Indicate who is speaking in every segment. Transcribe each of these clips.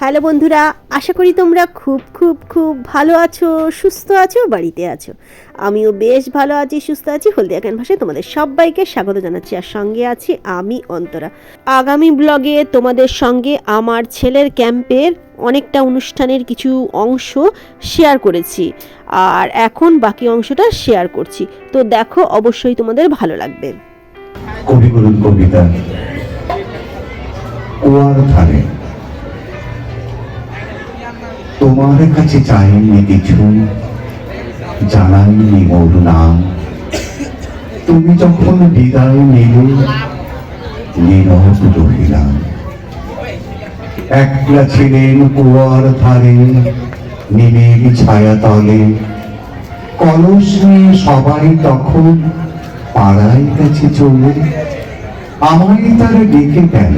Speaker 1: Hello বন্ধুরা, আশা করি তোমরা খুব খুব খুব ভালো আছো, সুস্থ আছো, বাড়িতে আছো। আমিও বেশ ভালো আছি, সুস্থ আছি। হলদিয়া ভাষায় তোমাদের সবাইকে স্বাগত জানাচ্ছি আর সঙ্গে আছি আমি, অন্তরা। আগামী ব্লগে তোমাদের সঙ্গে আমার ছেলের ক্যাম্পের অনেকটা অনুষ্ঠানের কিছু অংশ শেয়ার করেছি। আর এখন বাকি অংশটা শেয়ার করছি। তো দেখো, অবশ্যই তোমাদের ভালো লাগবে।
Speaker 2: কবিগুরুর কবিতা। কুয়ার ধারে। তোমার কাছে চাইনি কিছু, জানাইনি মোর নাম। তুমি যখন বিদায় নিলে, নীরব রহিলাম। একলা ছিলেন কুয়ার ধারে নীলের ছায়া তলে কলস নিয়ে সবাই তখন পাড়ায় কাছে চলে। আমায় তারা ডেকে গেল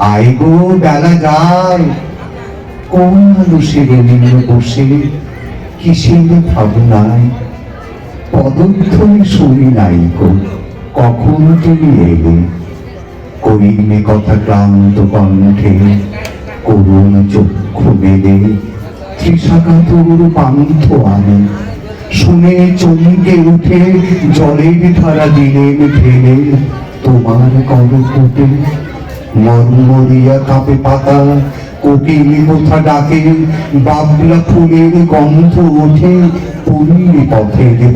Speaker 2: আই গো বেলা যায় কোন মানুষের নিয়ে বসে? কিসের ভাবনায়? পদধ্বনি শুনি নাই গো। কখন তুমি এলে? করিলে কথা ক্লান্ত কণ্ঠে করুণ চক্ষু মেলে। ত্রিশাকাতুর পান্থ আনে। শুনে চমকে উঠে, জলের ধারা দিলেন ঢেলে। তোমার করকুটে মর্মরিয়া কাপে পাতা, কোকিল কোথা ডাকে, বাবলা ফুলের গন্ধ ওঠে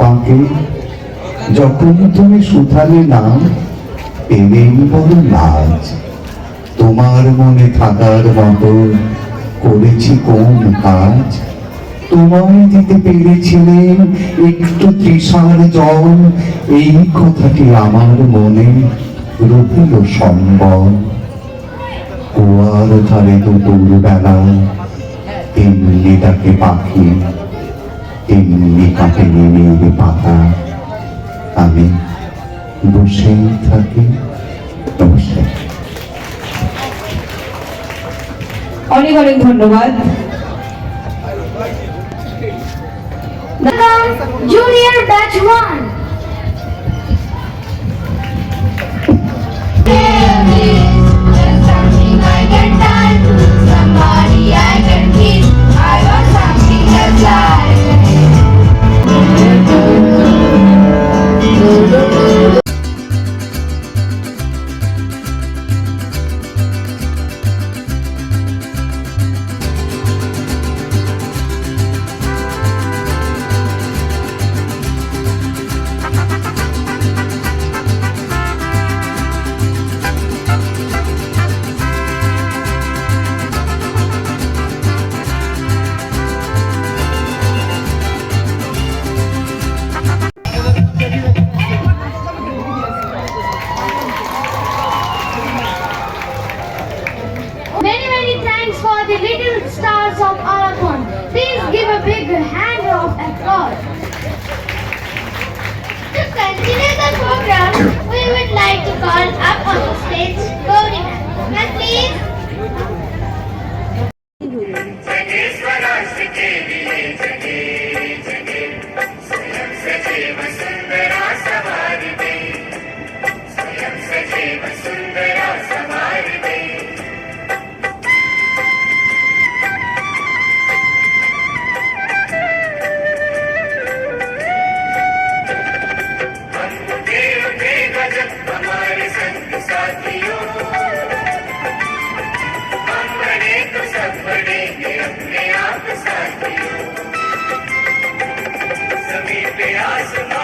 Speaker 2: বাঁকে। যখন তুমি সুথালে নাম পেলেন বড় লাজ। তোমার মনে থাকার মতো করেছি কোন কাজ। তোমায় দিতে পেরেছিলেন একটু তৃষার জল। এই কথাটি আমার মনে রহিল সম্বল। কুয়ার ধারে দুপুর বেলা তেমনি তাকে পাখি, তেমনি কাটে নিমের পাতা। আমি বসেই থাকি নমস্কার
Speaker 3: অনেক অনেক ধন্যবাদ।
Speaker 4: Junior Batch 1. Thanks for the little stars of Aragon. Please give a big hand of applause. To continue the program, we would like to call up on the stage Gauri ma'am. Ma'am, please.
Speaker 5: जमीन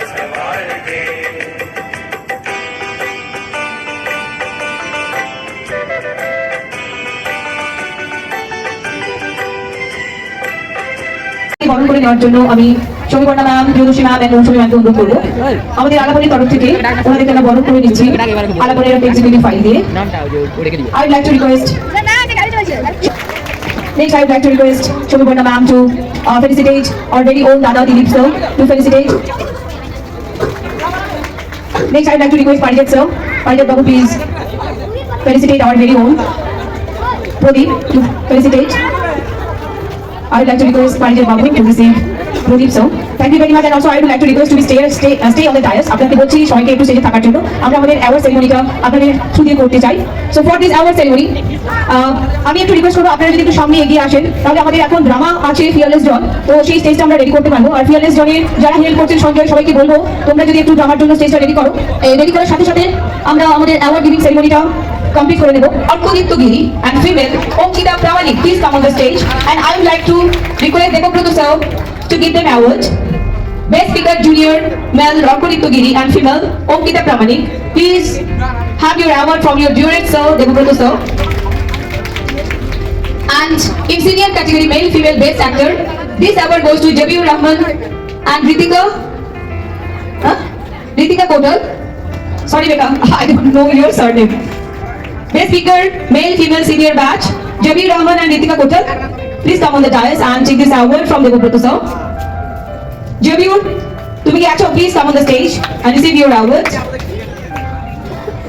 Speaker 3: বরণ করে নেওয়ার জন্য আমি সমীকর্ণা ma'am Priyadarshi ma'am এবং মৌসুমী ম্যামকে অনুরোধ করব আমাদের আলাপনের তরফ থেকে ওনাদেরকে আমরা বরণ করে নিচ্ছি আলাপনের একটা এক্সিকিউটিভ ফাইল দিয়ে I like to request Next, I would like to request Shomibarna ma'am to uh, felicitate our very own Dada Dilip sir to felicitate. Next, I would like to request Parijat sir. Parijat Babu, please felicitate our very own Pradeep to felicitate. I would like to request Parijat Babu to receive Pradeep sir. Thank you very much and also I would like to request to be stay stay uh, stay on the আপনাকে বলছি সবাইকে একটু স্টেজে থাকার জন্য। আমরা আমাদের award সেরিমনিটা আপনাদের থ্রু করতে চাই। So for this award ceremony আমি একটু রিকোয়েস্ট করব আপনারা যদি একটু সামনে এগিয়ে আসেন তাহলে আমাদের এখন ড্রামা আছে ফিয়ারলেস জন তো সেই স্টেজটা আমরা রেডি করতে পারব। আর ফিয়ারলেস জনের যারা হেল্প করছেন সঞ্জয় সবাইকে বলব তোমরা যদি একটু ড্রামার জন্য স্টেজটা রেডি করো। রেডি করার সাথে সাথে আমরা আমাদের অ্যাওয়ার্ড গিভিং সেরিমনিটা কমপ্লিট করে নেব Arkadipta Giri and female Ankita Pramanik please come on the stage and I would like to request Debabrata sir to give them award Best Speaker Junior, male Rocco Giri and female Omkita Pramanik. Please have your award from your dearest sir, Devabroto sir. And in senior category male female best actor, this award goes to Jabiur Rahman and Ritika. Huh? Ritika Kotal. Sorry, Beka, I don't know your surname. Best speaker. Male female senior batch, Jabiur Rahman and Ritika Kotal. Please come on the dais and take this award from Devabroto sir. Jabiur, তুমি কি আছো please come on the stage and receive your award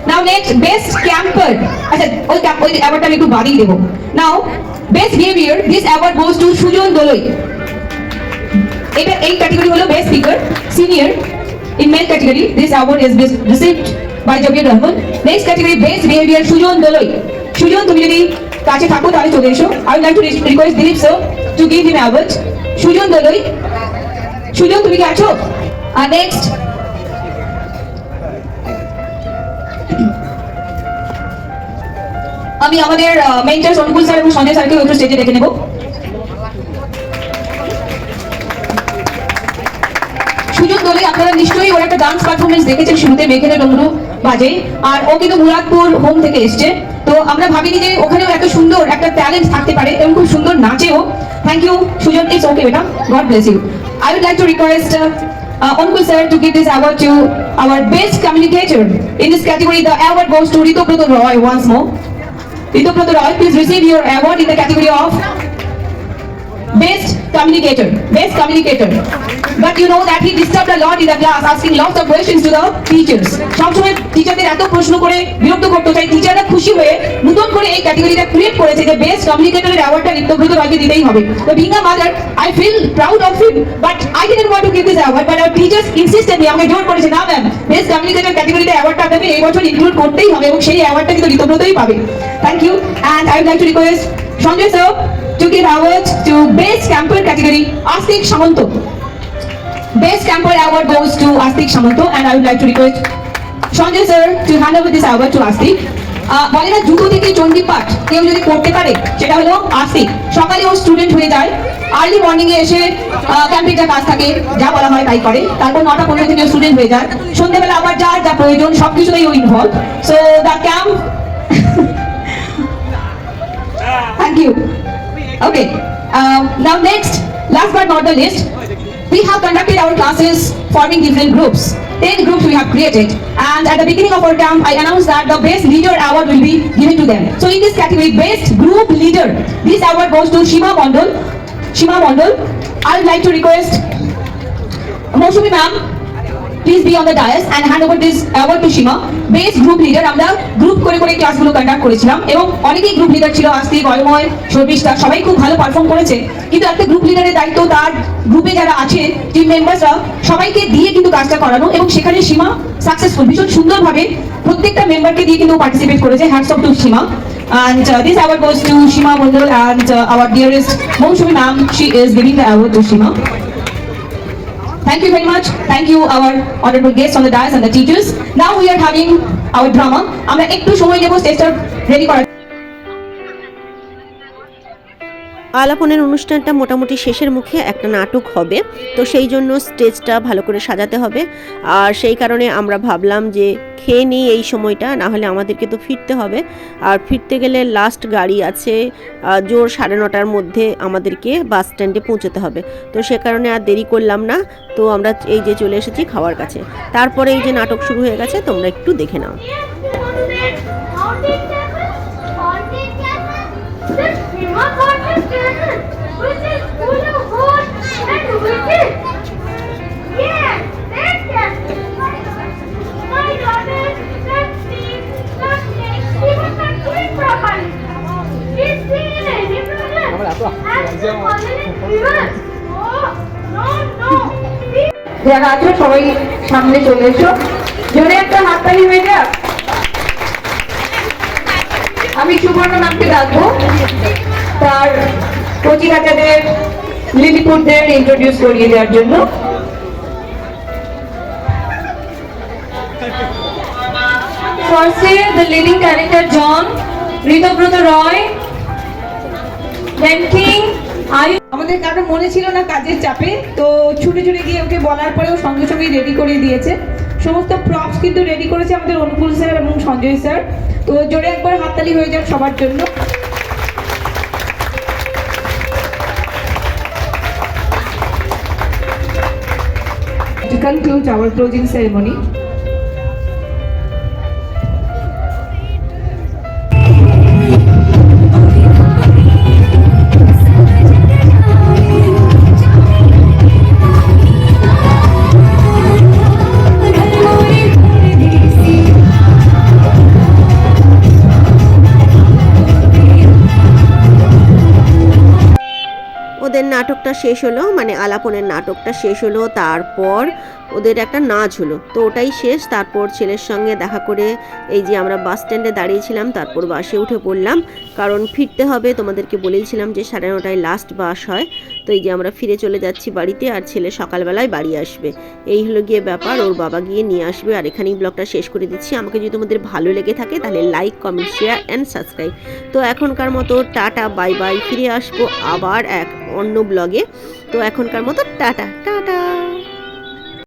Speaker 3: now next best camper আচ্ছা ওই camp ওই অ্যাওয়ার্ডটা আমি একটু বাড়িয়ে দেবো now best behaviour this award goes to Sujan Dolai এটা এই ক্যাটাগরি হলো best speaker senior in male category this award is received by Jabir Rahman. Next category best behaviour Sujan Dolai. Sujan, তুমি যদি কাছে থাকো, তাহলে চলে এসো। I would like to request Dilip sir to give him award Sujan Dolai. Sujan, তুমি কি আছো? আর নেক্সট আমি আমাদের মেন্টার্স অনুকূল স্যার এবং সঞ্জয় স্যারকে একটু স্টেজে ডেকে নেব। সুযোগ দলে আপনারা নিশ্চয়ই ওর একটা ডান্স পারফরমেন্স দেখেছেন, শুরুতে মেঘেরা ডমরু বাজে, আর ও কিন্তু মুরাদপুর হোম থেকে এসছে। তো আমরা ভাবিনি যে ওখানেও এত সুন্দর একটা ট্যালেন্ট থাকতে পারে এবং খুব সুন্দর নাচেও thank you Sujan it's okay madam God bless you I would like to request Ankul sir to give this award to our best communicator in this category the award goes to Ritaprata Roy once more Ritaprata Roy please receive your award in the category of Best Communicator. Best Communicator. But you know that he disturbed a lot in the class, asking lots of questions to the teachers. সবসময় টিচারদের এত প্রশ্ন করে বিরক্ত করতে চাই টিচাররা খুশি হয়ে নতুন করে এই ক্যাটাগরিটা ক্রিয়েট করেছে যে বেস্ট কমিউনিকেটরের অ্যাওয়ার্ডটা নিত্যব্রত রয়কে দিতেই হবে তো being a mother I feel proud of him but I didn't want to give this award but our teachers insisted me আমাকে জোর করেছে না ম্যাম বেস্ট কমিউনিকেটর ক্যাটাগরিতে অ্যাওয়ার্ডটা আপনাকে এই বছর ইনক্লুড করতেই হবে এবং সেই অ্যাওয়ার্ডটা কিন্তু নিত্যব্রতই পাবে thank you and I would like to request Sanjay sir to give award to best camper category Astik Samanto. Best camper award goes to Astik Samanto and I would like to request Sanjay sir to hand over this award to Astik. বলে না জুতো থেকে চণ্ডী পাঠ কেউ যদি করতে পারে সেটা হলো আস্তিক সকালে ও স্টুডেন্ট হয়ে যায় আর্লি মর্নিং এ এসে ক্যাম্পের যা কাজ থাকে যা বলা হয় তাই করে তারপর নটা পনেরো থেকে স্টুডেন্ট হয়ে যায় সন্ধ্যেবেলা আবার যার যা প্রয়োজন সবকিছুতেই ও involve so the camp Thank you. Okay. Um, now next, last but not the least, we have conducted our classes forming different groups. Ten groups we have created, and at the beginning of our camp, I announced that the best leader award will be given to them. So in this category, best group leader, this award goes to Shima Mondal. Shima Mondal. I would like to request Moshumi ma'am please be on the dais and hand over this award to Seema best group leader আমরা group করে করে ক্লাসগুলো conduct করেছিলাম এবং অনেকেই group leader ছিল আস্তিক অয়ময় শর্মিষ্ঠা সবাই খুব ভালো পারফর্ম করেছে কিন্তু একটা গ্রুপ লিডারের দায়িত্ব তার গ্রুপে যারা আছে টিম মেম্বার্সরা সবাইকে দিয়ে কিন্তু কাজটা করানো এবং সেখানে সীমা সাকসেসফুল ভীষণ সুন্দরভাবে প্রত্যেকটা মেম্বারকে দিয়ে কিন্তু পার্টিসিপেট করেছে hands off to Seema And uh, this award goes to Shima Bundal and uh, our dearest Mongshumi ma'am. She is giving the award to Shima. Thank you very much. Thank you our honorable guests on the dais and the teachers. Now we are having our drama. আমরা একটু সময় নেব স্টেজটা ready করার
Speaker 1: আলাপনের অনুষ্ঠানটা মোটামুটি শেষের মুখে একটা নাটক হবে। তো সেই জন্য স্টেজটা ভালো করে সাজাতে হবে। আর সেই কারণে আমরা ভাবলাম যে খেয়ে নিই এই সময়টা, না হলে আমাদেরকে তো ফিরতে হবে। আর ফিরতে গেলে লাস্ট গাড়ি আছে জোর সাড়ে নটার মধ্যে আমাদেরকে বাস স্ট্যান্ডে পৌঁছতে হবে। তো সে কারণে আর দেরি করলাম না। তো আমরা এই যে চলে এসেছি খাওয়ার কাছে। তারপরে এই যে নাটক শুরু হয়ে গেছে, তোমরা একটু দেখে নাও।
Speaker 3: যারা আছো সবাই সামনে চলে এসো জোরে একটা হাততালি হয়ে যাক আমি সুবর্ণ ম্যামকে ডাকবো তার কচি কাচাদের লিলিপুটদের ইন্ট্রোডিউস করিয়ে দেওয়ার জন্য। আমাদের কারও মনে ছিল না কাজের চাপে, তো ছুটে ছুটে গিয়ে ওকে বলার পরেও সঙ্গে সঙ্গেই রেডি করে দিয়েছে। সমস্ত প্রপস কিন্তু রেডি করেছে আমাদের অনুকূল স্যার এবং সঞ্জয় স্যার তো জোরে একবার হাততালি হয়ে যাক সবার জন্য To conclude our closing ceremony,
Speaker 1: নাটকটা শেষ হলো মানে আলাপনের নাটকটা শেষ হলো, তারপর ওদের একটা নাচ হলো। তো ওটাই শেষ, তারপর ছেলের সঙ্গে দেখা করে এই যে আমরা বাস স্ট্যান্ডে দাঁড়িয়েছিলাম, তারপর বাসে উঠে পড়লাম। কারণ ফিরতে হবে, তোমাদেরকে বলেইছিলাম যে সাড়ে নটায় লাস্ট বাস হয়। তো এই যে আমরা ফিরে চলে যাচ্ছি বাড়িতে আর ছেলে সকালবেলায় বাড়ি আসবে। এই হলো গিয়ে ব্যাপার, ওর বাবা গিয়ে নিয়ে আসবে আর এখানেই ব্লগটা শেষ করে দিচ্ছি। আমাকে যদি তোমাদের ভালো লেগে থাকে তাহলে like comment share and subscribe তো এখনকার মতো টাটা বাই বাই ফিরে আসব আবার এক অন্য ব্লগে। তো এখনকার মতো টাটা টাটা।